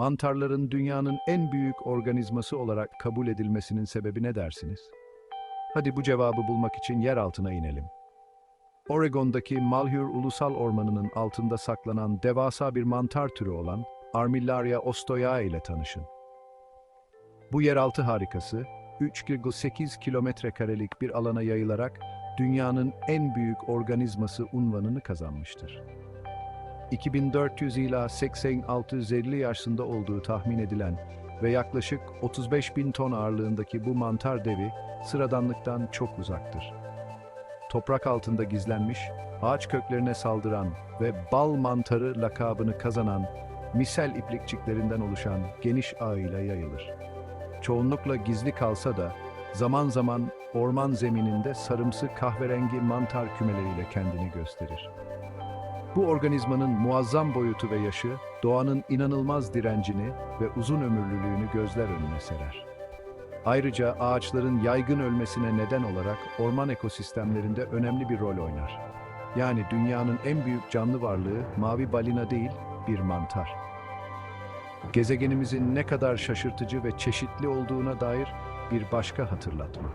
mantarların dünyanın en büyük organizması olarak kabul edilmesinin sebebi ne dersiniz? Hadi bu cevabı bulmak için yer altına inelim. Oregon'daki Malheur Ulusal Ormanı'nın altında saklanan devasa bir mantar türü olan Armillaria ostoyae ile tanışın. Bu yeraltı harikası, 3,8 kilometre karelik bir alana yayılarak dünyanın en büyük organizması unvanını kazanmıştır. 2400 ila 8650 yaşında olduğu tahmin edilen ve yaklaşık 35 bin ton ağırlığındaki bu mantar devi sıradanlıktan çok uzaktır. Toprak altında gizlenmiş, ağaç köklerine saldıran ve bal mantarı lakabını kazanan misel iplikçiklerinden oluşan geniş ağıyla yayılır. Çoğunlukla gizli kalsa da zaman zaman orman zemininde sarımsı kahverengi mantar kümeleriyle kendini gösterir. Bu organizmanın muazzam boyutu ve yaşı, doğanın inanılmaz direncini ve uzun ömürlülüğünü gözler önüne serer. Ayrıca ağaçların yaygın ölmesine neden olarak orman ekosistemlerinde önemli bir rol oynar. Yani dünyanın en büyük canlı varlığı mavi balina değil, bir mantar. Gezegenimizin ne kadar şaşırtıcı ve çeşitli olduğuna dair bir başka hatırlatma.